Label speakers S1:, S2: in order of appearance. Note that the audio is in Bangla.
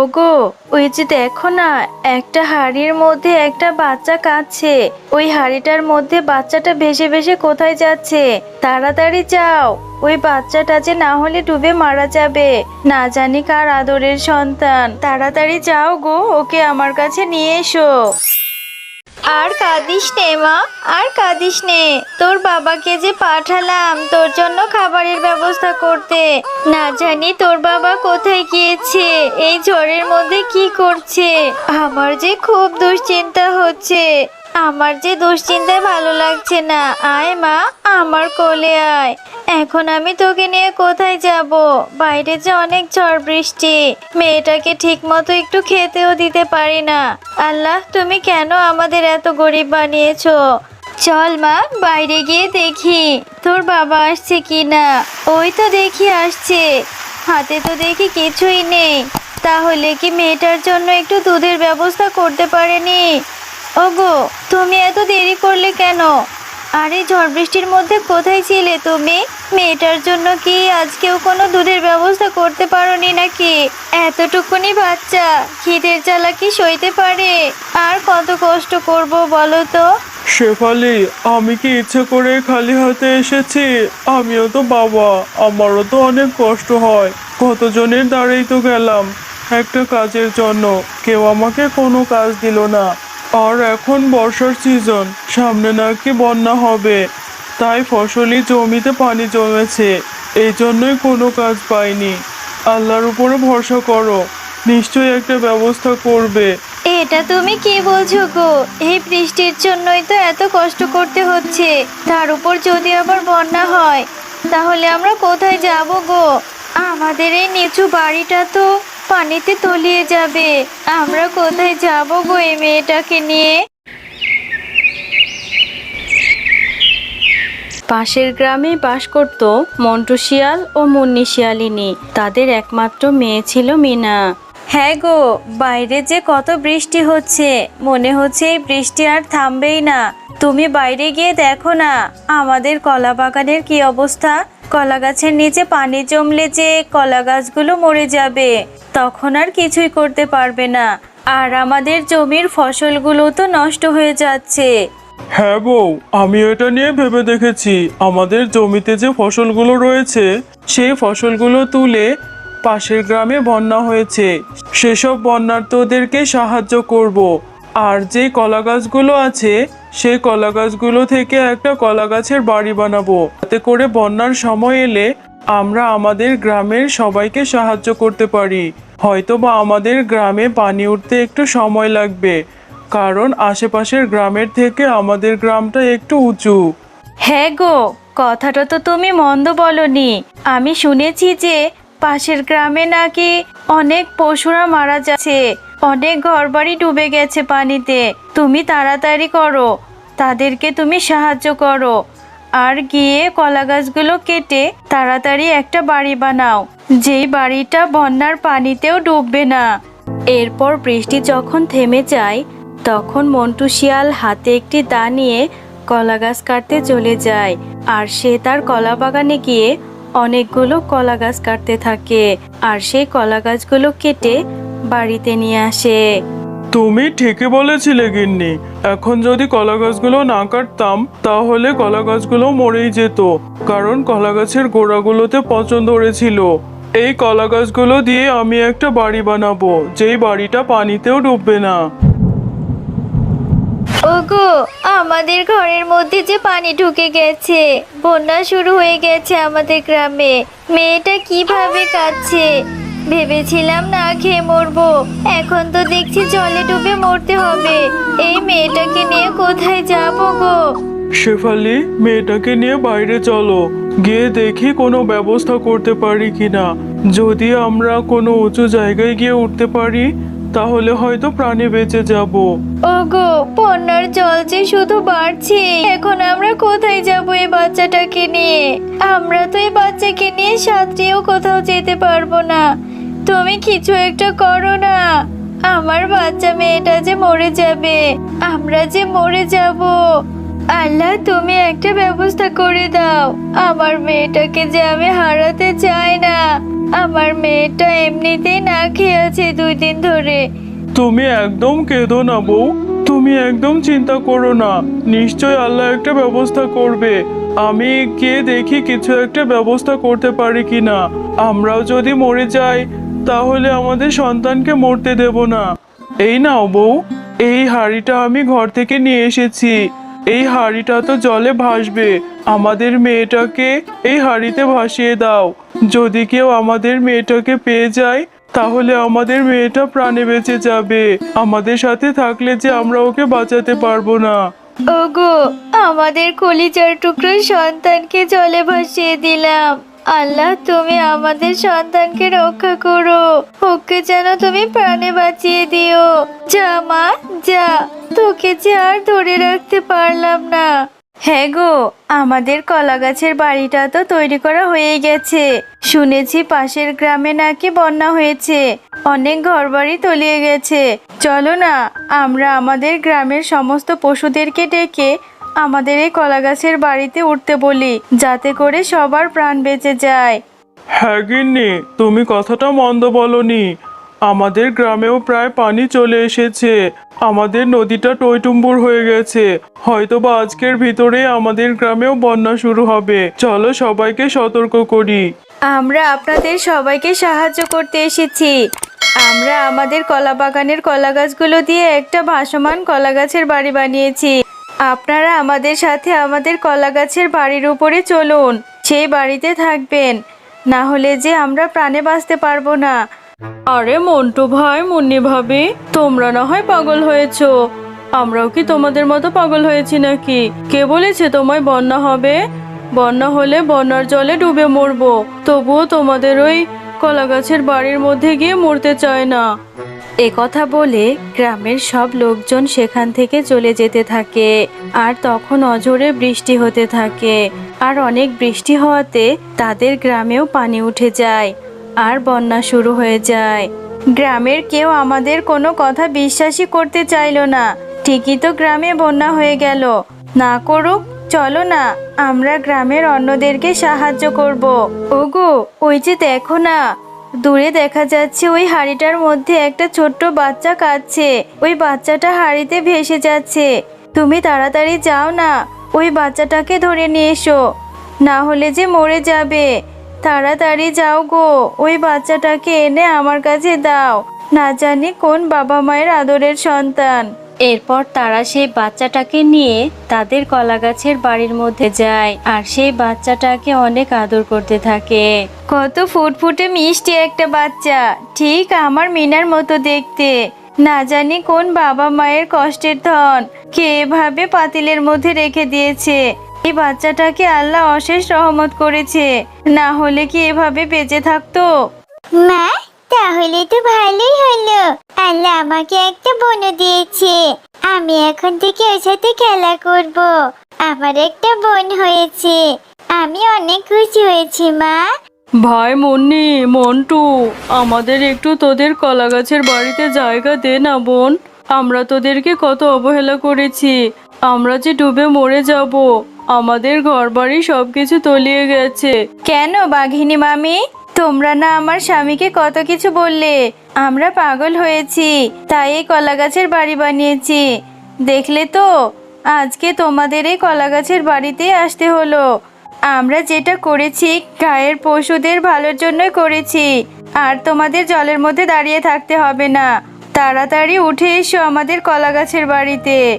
S1: ওগো, ওই যে দেখো না, একটা হাড়ির মধ্যে একটা বাচ্চা কাঁদছে। ওই হাড়িটার মধ্যে বাচ্চাটা ভেসে ভেসে কোথায় যাচ্ছে? তাড়াতাড়ি যাও। ওই বাচ্চাটা যে না হলে ডুবে মারা যাবে। না জানি কার আদরের সন্তান। তাড়াতাড়ি যাও গো, ওকে আমার কাছে নিয়ে এসো। আর কাঁদিস নে, মা, আর কাঁদিস নে। তোর বাবাকে যে পাঠালাম, তোর জন্য খাবারের ব্যবস্থা করতে। না জানি তোর বাবা কোথায় গিয়েছে, এই ঝড়ের মধ্যে কি করছে? আমার যে খুব দুশ্চিন্তা হচ্ছে। আমার যে দুশ্চিন্তায় ভালো লাগছে না। আয় মা, আমার কোলে আয়। এখন আমি তোকে নিয়ে কোথায় যাব? বাইরে যে অনেক ঝড় বৃষ্টি। মেয়েটাকে ঠিক মতো একটু খেতেও দিতে পারি না। আল্লাহ, তুমি কেন আমাদের এত গরিব বানিয়েছো? চল মা, বাইরে গিয়ে দেখি। তোর বাবা আসছে কি না? ওই তো দেখি আসছে। হাতে তো দেখি কিছুই নেই। তাহলে কি মেয়েটার জন্য একটু দুধের ব্যবস্থা করতে পারেনি? ওগো, তুমি এত দেরি করলে কেন? আরে ঝড় বৃষ্টির মধ্যে কোথায় ছিলে তুমি? মেয়েটার জন্য কি আজকেও কোনো দুধের ব্যবস্থা করতে পারোনি নাকি? এতটুকুনি বাচ্চা, খিদের জ্বালা কি সইতে পারে? আর কত কষ্ট করব বলো তো?
S2: শেফালি, আমি কি ইচ্ছে করে খালি হাতে এসেছি? আমিও তো বাবা, আমারও তো অনেক কষ্ট হয়। কতজনের দ্বারেই তো গেলাম। একটা কাজের জন্য, কেউ আমাকে কোনো কাজ দিল না। আর এখন বর্ষার সিজন সামনে নাকি বন্যা হবে। তাই ফসলি জমিতে পানি জমেছে, এই জন্যই কোনো কাজ পাইনি। আল্লাহর উপরে ভরসা করো, নিশ্চয়ই একটা ব্যবস্থা করবে।
S1: এটা তুমি কি বলছো গো? এই বৃষ্টির জন্যই তো এত কষ্ট করতে হচ্ছে। তার উপর যদি আবার বন্যা হয়, তাহলে আমরা কোথায় যাব গো? আমাদের এই নিচু বাড়িটা তো পানিতে তলিয়ে যাবে। আমরা কোথায় যাব গো এই মেয়েটাকে নিয়ে? পাশের গ্রামে বাস করত মন্টু শিয়াল ও মুন্নি শিয়ালিনী। তাদের একমাত্র মেয়ে ছিল মিনা। হ্যাঁ গো, বাইরে যে কত বৃষ্টি হচ্ছে, মনে হচ্ছে এই বৃষ্টি আর থামবেই না। তুমি বাইরে গিয়ে দেখো না, আমাদের কলা বাগানের কি অবস্থা? কলা গাছের নিচে পানি জমলে যে কলা গাছগুলো মরে যাবে, তখন আর কিছুই করতে পারবে না। আর আমাদের জমির ফসলগুলো তো নষ্ট হয়ে যাচ্ছে।
S2: হ্যাঁ বউ আমি এটা নিয়ে ভেবে দেখেছি। আমাদের জমিতে যে ফসলগুলো রয়েছে, সেই ফসলগুলো তুলে পাশের গ্রামে বন্যা হয়েছে। সেসব বন্যার্থদেরকে সাহায্য করব। আর যে কলা গাছগুলো আছে, সেই কলা গাছগুলো থেকে একটা কলা গাছের বাড়ি বানাবো। তাতে করে বন্যার সময় এলে আমরা আমাদের গ্রামের সবাইকে সাহায্য করতে পারি। হয়তো বা আমাদের গ্রামে পানি উঠতে একটু সময় লাগবে, কারণ আশেপাশের গ্রামের থেকে আমাদের গ্রামটা একটু উঁচু।
S1: হ্যাঁ গো, কথাটা তো তুমি মন্দ বলনি। আমি শুনেছি যে পাশের গ্রামে নাকি অনেক পশুরা মারা যাচ্ছে। অনেক ঘরবাড়ি ডুবে গেছে পানিতে। তুমি তাড়াতাড়ি করো। তাদেরকে তুমি সাহায্য করো। আর গিয়ে কলা গাছগুলো কেটে তাড়াতাড়ি একটা বাড়ি বানাও, যেই বাড়িটা বন্যার পানিতেও ডুববে না। এরপর বৃষ্টি যখন থেমে যায়, তখন মন্টু শিয়াল হাতে একটি দা নিয়ে কলা গাছ কাটতে চলে যায়। আর সে তার কলা বাগানে গিয়ে অনেকগুলো কলা গাছ কাটতে থাকে। আর সেই কলা গাছগুলো কেটে বাড়িতে নিয়ে আসে।
S2: তুমি ঠিকই বলেছিলে গিন্নি। এখন যদি কলা গাছগুলো না কাটতাম তাহলে কলা গাছগুলো মরেই যেত কারণ কলা গাছের গোড়াগুলোতে পচন ধরেছিল। এই কলা গাছগুলো দিয়ে আমি একটা বাড়ি বানাবো যেই বাড়িটা পানিতেও ডুববে না।
S1: ওগো আমাদের ঘরের মধ্যে যে পানি ঢুকে গেছে বন্যা শুরু হয়ে গেছে আমাদের গ্রামে। মেয়েটা কীভাবে কাঁদছে ভেবেছিলাম না খেয়ে মরবো। এখন তো দেখছি জলে ডুবে মরতে হবে। এই মেয়েটাকে নিয়ে কোথায় যাব গো?
S2: শেফালি, মেয়েটাকে নিয়ে বাইরে চলো। গিয়ে দেখি কোনো ব্যবস্থা করতে পারি কিনা। যদি আমরা কোনো উঁচু জায়গায় গিয়ে উঠতে পারি, তাহলে হয়তো প্রাণে বেঁচে যাব।
S1: ওগো, বন্যার জল যে শুধু বাড়ছে, এখন আমরা কোথায় যাব এই বাচ্চাটাকে নিয়ে? আমরা তো এই বাচ্চাকে নিয়ে সাঁতরিয়েও কোথাও যেতে পারব না। তুমি কিছু একটা করো না। আমার বাচ্চা মেয়েটা যে মরে যাবে, আমরা যে মরে যাব। আল্লাহ, তুমি একটা ব্যবস্থা করে দাও। আমার মেয়েটাকে যে আমি হারাতে চাই না। আমার মেয়েটা এমনিতেই না খেয়ে আছে দুই দিন ধরে।
S2: তুমি একদম কেঁদো না, বউ। তুমি একদম চিন্তা করো না। নিশ্চয় আল্লাহ একটা ব্যবস্থা করবে। আমি কে দেখি কিছু একটা ব্যবস্থা করতে পারি কি না আমরাও যদি মরে যাই, তাহলে আমাদের সন্তানকে মরতে দেব না। এই নাও, বউ। এই হাঁড়িটা আমি ঘর থেকে নিয়ে এসেছি। এই হাঁড়িটা তো জলে ভাসবে। আমাদের মেয়েটাকে এই হাঁড়িতে ভাসিয়ে দাও। যদি কেউ আমাদের মেয়েটাকে পেয়ে যায় তাহলে আমাদের মেয়েটা প্রাণে বেঁচে যাবে। আমাদের সাথে থাকলে যে আমরা ওকে বাঁচাতে পারব না।
S1: ওগো, আমাদের কলিজার টুকরো সন্তানকে জলে ভাসিয়ে দিলাম। আল্লাহ, তুমি আমাদের সন্তানকে রক্ষা করো। ওকে যেন তুমি প্রাণে বাঁচিয়ে দিও। যা মা, যা। তোকে যে আর ধরে রাখতে পারলাম না। হ্যাঁ গো, আমাদের কলা গাছের বাড়িটা তো তৈরি করা হয়ে গেছে। শুনেছি পাশের গ্রামে নাকি বন্যা হয়েছে। অনেক ঘরবাড়ি তলিয়ে গেছে। চলো না, আমরা আমাদের গ্রামের সমস্ত পশুদেরকে ডেকে আমাদের এই কলা গাছের বাড়িতে উঠতে বলি, যাতে করে সবার প্রাণ বেঁচে যায়।
S2: হ্যাঁ তুমি কথাটা মন্দ বলনি। আমাদের গ্রামেও প্রায় পানি চলে এসেছে। আমাদের নদীটা টইটুম্বুর হয়ে গেছে। হয়তো বা আজকের ভিতরে আমাদের গ্রামেও বন্যা শুরু হবে। চলো সবাইকে সতর্ক করি।
S1: আমরা আপনাদের সবাইকে সাহায্য করতে এসেছি। আমরা আমাদের কলা বাগানের কলা গাছগুলো দিয়ে একটা ভাসমান কলা গাছের বাড়ি বানিয়েছি। আপনারা আমাদের সাথে আমাদের কলা গাছের বাড়ির উপরে চলুন। সেই বাড়িতে থাকবেন। না হলে যে আমরা প্রাণে বাঁচতে পারব না। আরে মন্টু ভাই, মুন্নি ভাবি, তোমরা না হয় পাগল হয়েছো। আমরাও কি তোমাদের মতো পাগল হয়েছি নাকি? কে বলেছে তোমায় বন্যা হবে? বন্যা হলে বন্যার জলে ডুবে মরবো। তবুও তোমাদের ওই কলা গাছের বাড়ির মধ্যে গিয়ে মরতে চায় না। এ কথা বলে গ্রামের সব লোকজন সেখান থেকে চলে যেতে থাকে, আর তখন অঝোরে বৃষ্টি হতে থাকে। আর অনেক বৃষ্টি হওয়াতে তাদের গ্রামেও পানি উঠে যায়। আর বন্যা শুরু হয়ে যায়। গ্রামের কেউ আমাদের কোনো কথা বিশ্বাসই করতে চাইলো না। ঠিকই তো গ্রামে বন্যা হয়ে গেল। না করুক, চলো না, আমরা গ্রামের অন্যদেরকে সাহায্য করব। ওগো, ওই যে দেখো না, দূরে দেখা যাচ্ছে ওই হাড়িটার মধ্যে একটা ছোট্ট বাচ্চা কাঁদছে। ওই বাচ্চাটা হাড়িতে ভেসে যাচ্ছে। তুমি তাড়াতাড়ি যাও না, ওই বাচ্চাটাকে ধরে নিয়ে এসো। না হলে যে মরে যাবে। তাড়াতাড়ি যাও গো, ওই বাচ্চাটাকে এনে আমার কাছে দাও। না জানি কোন বাবা মায়ের আদরের সন্তান। এরপর তারা সেই বাচ্চাটাকে নিয়ে তাদের কলা গাছের বাড়ির মধ্যে যায় আর সেই বাচ্চাটাকে অনেক আদর করতে থাকে। কত ফুটফুটে মিষ্টি একটা বাচ্চা, ঠিক আমার মিনার মতো দেখতে। না জানি কোন বাবা মায়ের কষ্টের ধন, কে এভাবে পাতিলের মধ্যে রেখে দিয়েছে। এই বাচ্চাটাকে আল্লাহ অশেষ রহমত করেছে। না হলে কি এভাবে বেঁচে থাকতো?
S3: মা তাহলে তো ভালোই হলো। আল্লাহ আমাকে একটা বনু দিয়েছে। আমি এখন থেকে ওর সাথে খেলা করব। আমার একটা বোন হয়েছে। আমি অনেক খুশি হয়েছি মা।
S1: ভাই মুন্নি মন্টু আমাদের একটু তোদের কলা গাছের বাড়িতে জায়গা দে না বোন। আমরা তোদেরকে কত অবহেলা করেছি। আমরা যে ডুবে মরে যাব। আমাদের ঘর ঘরবাড়ি সবকিছু তলিয়ে গেছে। কেন বাঘিনী মামি? তোমরা না আমার স্বামীকে কত কিছু বললে। আমরা পাগল হয়েছি, তাই এই কলা গাছের বাড়ি বানিয়েছি। দেখলে তো, আজকে তোমাদের এই কলা গাছের বাড়িতেই আসতে হলো। আমরা যেটা করেছি, গায়ের পশুদের ভালোর জন্যই করেছি। আর তোমাদের জলের মধ্যে দাঁড়িয়ে থাকতে হবে না। তাড়াতাড়ি উঠে এসো আমাদের কলা গাছের বাড়িতে।